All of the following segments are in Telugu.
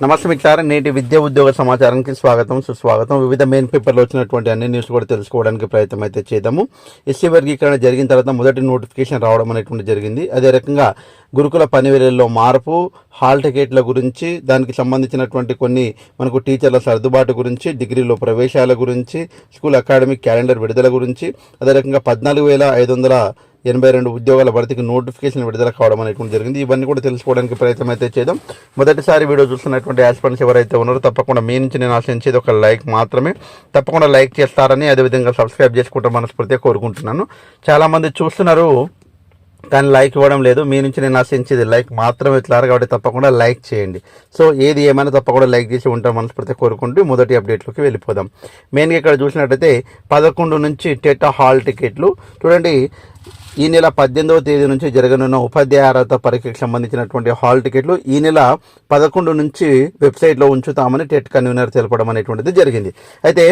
నమస్తే మిత్రులారా నేటి విద్యా ఉద్యోగ సమాచారానికి స్వాగతం సుస్వాగతం. వివిధ మెయిన్ పేపర్లో వచ్చినటువంటి అన్ని న్యూస్ కూడా తెలుసుకోవడానికి ప్రయత్నం అయితే చేద్దాము. ఎస్సీ వర్గీకరణ జరిగిన తర్వాత మొదటి నోటిఫికేషన్ రావడం అనేటువంటి జరిగింది. అదే రకంగా గురుకుల పనివేళల్లో మార్పు హాల్ టికెట్ల గురించి దానికి సంబంధించినటువంటి కొన్ని మనకు టీచర్ల సర్దుబాటు గురించి డిగ్రీలో ప్రవేశాల గురించి స్కూల్ అకాడమిక్ క్యాలెండర్ విడుదల గురించి అదే రకంగా పద్నాలుగు వేల ఐదు వందల ఎనభై రెండు ఉద్యోగాల భర్తీకి నోటిఫికేషన్ విడుదల కావడం అనేటువంటి జరిగింది. ఇవన్నీ కూడా తెలుసుకోవడానికి ప్రయత్నం అయితే చేద్దాం. మొదటిసారి వీడియో చూస్తున్నటువంటి యాస్పెంట్స్ ఎవరైతే ఉన్నారో తప్పకుండా మీ నుంచి నేను ఆశించేది ఒక లైక్ మాత్రమే. తప్పకుండా లైక్ చేస్తారని అదేవిధంగా సబ్స్క్రైబ్ చేసుకుంటాం మనస్ఫూర్తిగా కోరుకుంటున్నాను. చాలామంది చూస్తున్నారు కానీ లైక్ ఇవ్వడం లేదు. మీ నుంచి నేను ఆశించేది లైక్ మాత్రమే ఇట్లారు కాబట్టి తప్పకుండా లైక్ చేయండి. సో ఏది ఏమైనా తప్పకుండా లైక్ చేసి ఉంటాం మనస్ఫూర్తిగా కోరుకుంటూ మొదటి అప్డేట్లోకి వెళ్ళిపోదాం. మెయిన్గా ఇక్కడ చూసినట్టయితే పదకొండు నుంచి టెట్ హాల్ టికెట్లు. చూడండి ఈ నెల పద్దెనిమిదవ తేదీ నుంచి జరగనున్న ఉపాధ్యాయ అర్హత పరీక్షకు సంబంధించినటువంటి హాల్ టికెట్లు ఈ నెల పదకొండు నుంచి వెబ్సైట్లో ఉంచుతామని టెట్ కన్వీనర్ తెలపడం అనేటువంటిది జరిగింది. అయితే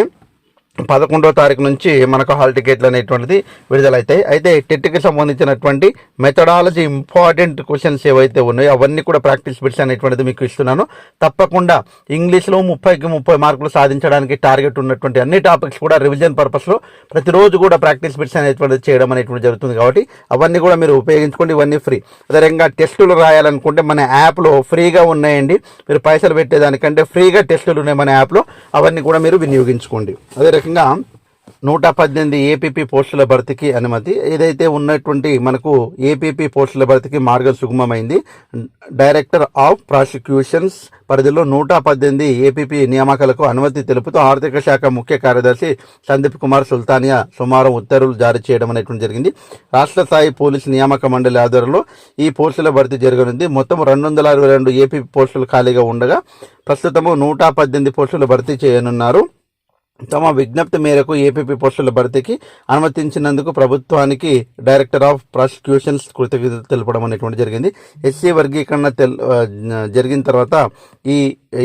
పదకొండో తారీఖు నుంచి మనకు హాల్ టికెట్లు అనేటువంటిది విడుదలవుతాయి అయితే టెట్కి సంబంధించినటువంటి మెథడాలజీ ఇంపార్టెంట్ క్వశ్చన్స్ ఏవైతే ఉన్నాయో అవన్నీ కూడా ప్రాక్టీస్ బిట్స్ అనేటువంటిది మీకు ఇస్తున్నాను. తప్పకుండా ఇంగ్లీష్లో ముప్పైకి ముప్పై మార్కులు సాధించడానికి టార్గెట్ ఉన్నటువంటి అన్ని టాపిక్స్ కూడా రివిజన్ పర్పస్లో ప్రతిరోజు కూడా ప్రాక్టీస్ బిట్స్ అనేటువంటిది చేయడం అనేటువంటి జరుగుతుంది కాబట్టి అవన్నీ కూడా మీరు ఉపయోగించుకోండి. ఇవన్నీ ఫ్రీ అదేవిధంగా టెస్టులు రాయాలనుకుంటే మన యాప్లో ఫ్రీగా ఉన్నాయండి. మీరు పైసలు పెట్టేదానికంటే ఫ్రీగా టెస్టులు ఉన్నాయి మన యాప్లో అవన్నీ కూడా మీరు వినియోగించుకోండి. అదే ప్రత్యేకంగా నూట పద్దెనిమిది ఏపీపీ పోస్టుల భర్తీకి అనుమతి. ఏదైతే ఉన్నటువంటి మనకు ఏపీపీ పోస్టుల భర్తీకి మార్గం సుగమమైంది డైరెక్టర్ ఆఫ్ ప్రాసిక్యూషన్స్ పరిధిలో నూట పద్దెనిమిది ఏపీపీ నియామకాలకు అనుమతి తెలుపుతూ ఆర్థిక శాఖ ముఖ్య కార్యదర్శి సందీప్ కుమార్ సుల్తానియా సోమవారం ఉత్తర్వులు జారీ చేయడం అనేటువంటి జరిగింది. రాష్ట్ర స్థాయి పోలీసు నియామక మండలి ఆధ్వర్యంలో ఈ పోస్టుల భర్తీ జరగనుంది. మొత్తం రెండు వందల అరవై రెండు ఏపీ పోస్టులు ఖాళీగా ఉండగా ప్రస్తుతము నూట పద్దెనిమిది పోస్టులు భర్తీ చేయనున్నారు. తమ విజ్ఞప్తి మేరకు ఏపీపీ పోస్టుల భర్తీకి అనుమతించినందుకు ప్రభుత్వానికి డైరెక్టర్ ఆఫ్ ప్రాసిక్యూషన్స్ కృతజ్ఞతలు తెలపడం అనేటువంటి జరిగింది. ఎస్సీ వర్గీకరణ తెల్ జరిగిన తర్వాత ఈ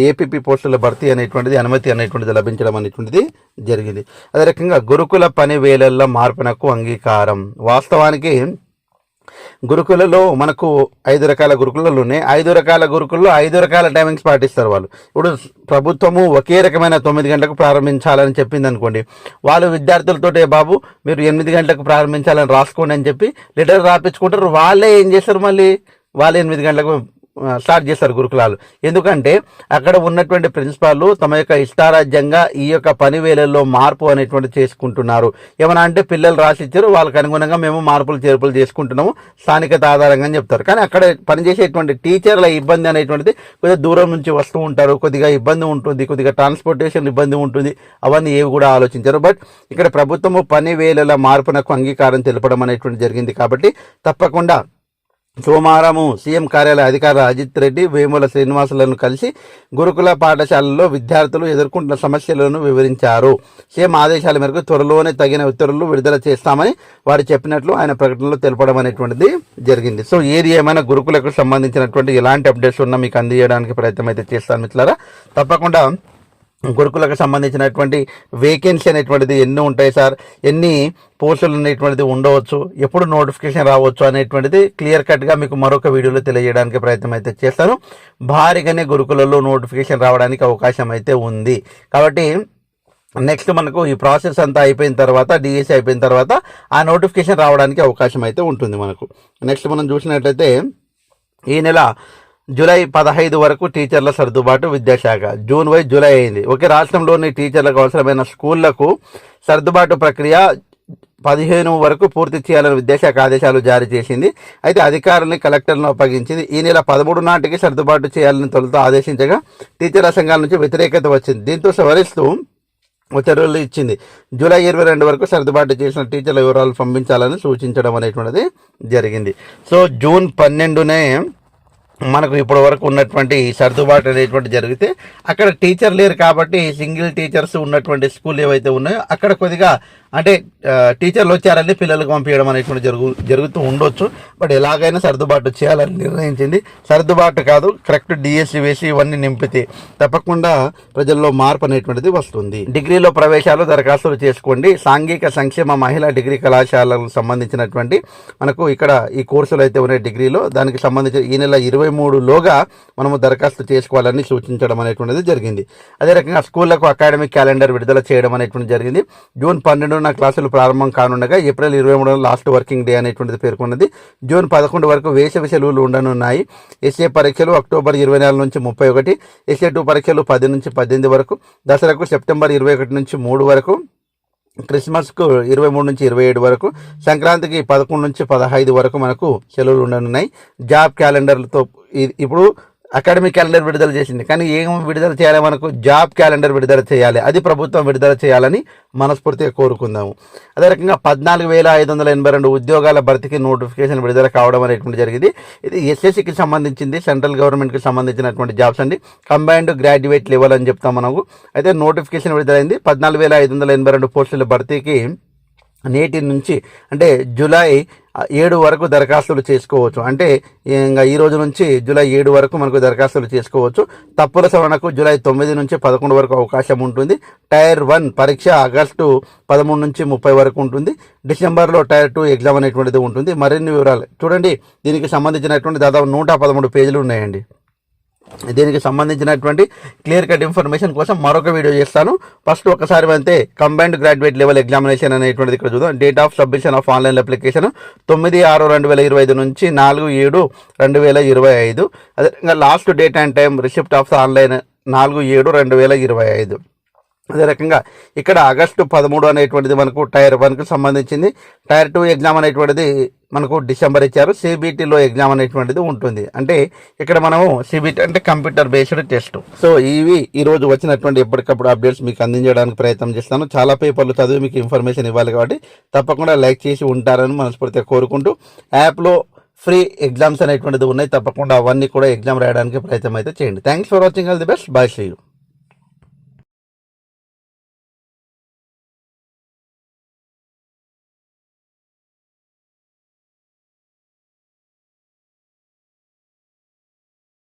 ఏపీపీ పోస్టుల భర్తీ అనేటువంటిది అనుమతి అనేటువంటిది లభించడం అనేటువంటిది జరిగింది. అదే రకంగా గురుకుల పని వేలల్లో మార్పునకు అంగీకారం. వాస్తవానికి గురుకులలో మనకు ఐదు రకాల గురుకులలో ఉన్నాయి. ఐదు రకాల గురుకుల్లో ఐదు రకాల టైమింగ్స్ పాటిస్తారు వాళ్ళు. ఇప్పుడు ప్రభుత్వము ఒకే రకమైన తొమ్మిది గంటలకు ప్రారంభించాలని చెప్పింది అనుకోండి వాళ్ళు విద్యార్థులతోటే బాబు మీరు ఎనిమిది గంటలకు ప్రారంభించాలని రాసుకోండి అని చెప్పి లెటర్ రాపించుకుంటారు. వాళ్ళే ఏం చేస్తారు మళ్ళీ? వాళ్ళు ఎనిమిది గంటలకు స్టార్ట్ చేస్తారు గురుకులాలు. ఎందుకంటే అక్కడ ఉన్నటువంటి ప్రిన్సిపాల్ తమ యొక్క ఇష్టారాజ్యంగా ఈ యొక్క పని వేళల్లో మార్పు అనేటువంటి చేసుకుంటున్నారు. ఏమన్నా అంటే పిల్లలు రాసి ఇచ్చారు వాళ్ళకి అనుగుణంగా మేము మార్పులు చేర్పులు చేసుకుంటున్నాము స్థానికత ఆధారంగా అని చెప్తారు. కానీ అక్కడ పనిచేసేటువంటి టీచర్ల ఇబ్బంది అనేటువంటిది కొద్దిగా దూరం నుంచి వస్తూ ఉంటారు కొద్దిగా ఇబ్బంది ఉంటుంది కొద్దిగా ట్రాన్స్పోర్టేషన్ ఇబ్బంది ఉంటుంది అవన్నీ ఏవి కూడా ఆలోచించారు. బట్ ఇక్కడ ప్రభుత్వము పని వేళల మార్పునకు అంగీకారం తెలపడం అనేటువంటి జరిగింది కాబట్టి తప్పకుండా సోమవారము సీఎం కార్యాలయ అధికారి అజిత్ రెడ్డి వేముల శ్రీనివాసులను కలిసి గురుకుల పాఠశాలల్లో విద్యార్థులు ఎదుర్కొంటున్న సమస్యలను వివరించారు. సీఎం ఆదేశాల మేరకు త్వరలోనే తగిన ఉత్తర్వులు విడుదల చేస్తామని వారు చెప్పినట్లు ఆయన ప్రకటనలో తెలపడం అనేటువంటిది జరిగింది. సో ఏది ఏమైనా గురుకులకు సంబంధించినటువంటి ఎలాంటి అప్డేట్స్ ఉన్నా మీకు అందించడానికి ప్రయత్నం అయితే చేస్తాను మిత్రులారా. తప్పకుండా గురుకులకు సంబంధించినటువంటి వేకెన్సీ అనేటువంటిది ఎన్ని ఉంటాయి సార్. ఎన్ని పోస్టులు అనేటువంటిది ఉండవచ్చు ఎప్పుడు నోటిఫికేషన్ రావచ్చు అనేటువంటిది క్లియర్ కట్గా మీకు మరొక వీడియోలో తెలియజేయడానికి ప్రయత్నం అయితే చేస్తాను. భారీగానే గురుకులలో నోటిఫికేషన్ రావడానికి అవకాశం అయితే ఉంది. కాబట్టి నెక్స్ట్ మనకు ఈ ప్రాసెస్ అంతా అయిపోయిన తర్వాత డిఎస్సి అయిపోయిన తర్వాత ఆ నోటిఫికేషన్ రావడానికి అవకాశం అయితే ఉంటుంది మనకు. నెక్స్ట్ మనం చూసినట్లయితే ఈ నెల జూలై పదహైదు వరకు టీచర్ల సర్దుబాటు విద్యాశాఖ. జూన్ వై జూలై అయింది. ఒకే రాష్ట్రంలోని టీచర్లకు అవసరమైన స్కూళ్ళకు సర్దుబాటు ప్రక్రియ పదిహేను వరకు పూర్తి చేయాలని విద్యాశాఖ ఆదేశాలు జారీ చేసింది. అయితే అధికారుల్ని కలెక్టర్లను అప్పగించింది. ఈ నెల పదమూడు నాటికి సర్దుబాటు చేయాలని తొలుత ఆదేశించగా టీచర్ల సంఘాల నుంచి వ్యతిరేకత వచ్చింది. దీంతో సవరిస్తూ ఉత్తర్వులు ఇచ్చింది. జూలై ఇరవై రెండు వరకు సర్దుబాటు చేసిన టీచర్ల వివరాలు పంపించాలని సూచించడం అనేటువంటిది జరిగింది. సో జూన్ పన్నెండునే మనకు ఇప్పటి వరకు ఉన్నటువంటి సర్దుబాటు అనేటువంటి జరిగితే అక్కడ టీచర్ లేరు కాబట్టి సింగిల్ టీచర్స్ ఉన్నటువంటి స్కూల్ ఏవైతే ఉన్నాయో అక్కడ కొద్దిగా అంటే టీచర్లు వచ్చారని పిల్లలకు పంపించడం అనేటువంటి జరుగు జరుగుతూ ఉండొచ్చు. బట్ ఎలాగైనా సర్దుబాటు చేయాలని నిర్ణయించింది. సర్దుబాటు కాదు కరెక్ట్ డిఎస్సి వేసి ఇవన్నీ నింపితే తప్పకుండా ప్రజల్లో మార్పు అనేటువంటిది వస్తుంది. డిగ్రీలో ప్రవేశాలు దరఖాస్తులు చేసుకోండి. సాంఘిక సంక్షేమ మహిళా డిగ్రీ కళాశాలకు సంబంధించినటువంటి మనకు ఇక్కడ ఈ కోర్సులు అయితే ఉన్నాయి డిగ్రీలో. దానికి సంబంధించి ఈ నెల ఇరవై మూడులోగా మనము దరఖాస్తు చేసుకోవాలని సూచించడం అనేటువంటిది జరిగింది. అదే రకంగా స్కూళ్ళకు అకాడమిక్ క్యాలెండర్ విడుదల చేయడం అనేటువంటిది జరిగింది. జూన్ పన్నెండు పన్నెండున క్లాసులు ప్రారంభం కానుండగా ఏప్రిల్ ఇరవై మూడున లాస్ట్ వర్కింగ్ డే అనేటువంటిది పేర్కొన్నది. జూన్ పదకొండు వరకు వేసవి సెలవులు ఉండనున్నాయి. ఎస్ఏ పరీక్షలు అక్టోబర్ ఇరవై నాలుగు నుంచి ముప్పై ఒకటి ఎస్ఏ టూ పరీక్షలు పది నుంచి పద్దెనిమిది వరకు దసరాకు సెప్టెంబర్ ఇరవై ఒకటి నుంచి మూడు వరకు క్రిస్మస్కు ఇరవై మూడు నుంచి ఇరవై ఏడు వరకు సంక్రాంతికి పదకొండు నుంచి పదహైదు వరకు మనకు సెలవులు ఉండనున్నాయి. జాబ్ క్యాలెండర్లతో ఇప్పుడు అకాడమిక్ క్యాలెండర్ విడుదల చేసింది. కానీ ఏం విడుదల చేయాలి మనకు? జాబ్ క్యాలెండర్ విడుదల చేయాలి. అది ప్రభుత్వం విడుదల చేయాలని మనస్ఫూర్తిగా కోరుకుందాము. అదే రకంగా పద్నాలుగు వేల ఐదు వందల ఎనభై రెండు ఉద్యోగాల భర్తీకి నోటిఫికేషన్ విడుదల కావడం అనేటువంటి జరిగింది. ఇది ఎస్ఎస్సికి సంబంధించింది సెంట్రల్ గవర్నమెంట్కి సంబంధించినటువంటి జాబ్స్ అండి. కంబైన్డ్ గ్రాడ్యుయేట్ లెవెల్ అని చెప్తాం మనకు. అయితే నోటిఫికేషన్ విడుదలైంది. పద్నాలుగు వేల ఐదు వందల ఎనభై రెండు పోస్టుల భర్తీకి నేటి నుంచి అంటే జూలై ఏడు వరకు దరఖాస్తులు చేసుకోవచ్చు. అంటే ఇంకా ఈ రోజు నుంచి జూలై ఏడు వరకు మనకు దరఖాస్తులు చేసుకోవచ్చు. తప్పుల సవరణకు జూలై తొమ్మిది నుంచి పదకొండు వరకు అవకాశం ఉంటుంది. టైర్ వన్ పరీక్ష ఆగస్టు పదమూడు నుంచి ముప్పై వరకు ఉంటుంది. డిసెంబర్లో టైర్ టూ ఎగ్జామ్ అనేటువంటిది ఉంటుంది. మరిన్ని వివరాలు చూడండి. దీనికి సంబంధించినటువంటి దాదాపు నూట పదమూడు పేజీలు ఉన్నాయండి. దీనికి సంబంధించినటువంటి క్లియర్ కట్ ఇన్ఫర్మేషన్ కోసం మరొక వీడియో చేస్తాను. ఫస్ట్ ఒకసారి అంతే కంబైన్డ్ గ్రాడ్యుయేట్ లెవెల్ ఎగ్జామినేషన్ అనేటువంటిది ఇక్కడ చూద్దాం. Date of submission of online application తొమ్మిది ఆరు రెండు వేల ఇరవై ఐదు నుంచి నాలుగు ఏడు రెండు వేల ఇరవై ఐదు. అదే last date and time receipt of online నాలుగు ఏడు రెండు వేల ఇరవై ఐదు. అదే రకంగా ఇక్కడ ఆగస్టు పదమూడు అనేటువంటిది మనకు టైర్ వన్కి సంబంధించింది. టైర్ టూ ఎగ్జామ్ అనేటువంటిది మనకు డిసెంబర్ ఇచ్చారు. సిబిటీలో ఎగ్జామ్ అనేటువంటిది ఉంటుంది. అంటే ఇక్కడ మనము సిబిటీ అంటే కంప్యూటర్ బేస్డ్ టెస్ట్. సో ఇవి ఈరోజు వచ్చినటువంటి ఎప్పటికప్పుడు అప్డేట్స్ మీకు అందించడానికి ప్రయత్నం చేస్తాను. చాలా పేపర్లు చదివి మీకు ఇన్ఫర్మేషన్ ఇవ్వాలి కాబట్టి తప్పకుండా లైక్ చేసి ఉంటారని మనస్ఫూర్తిగా కోరుకుంటూ యాప్లో ఫ్రీ ఎగ్జామ్స్ అనేటువంటిది ఉన్నాయి. తప్పకుండా అవన్నీ కూడా ఎగ్జామ్ రాయడానికి ప్రయత్నం అయితే చేయండి. Thanks for watching all the best bye see you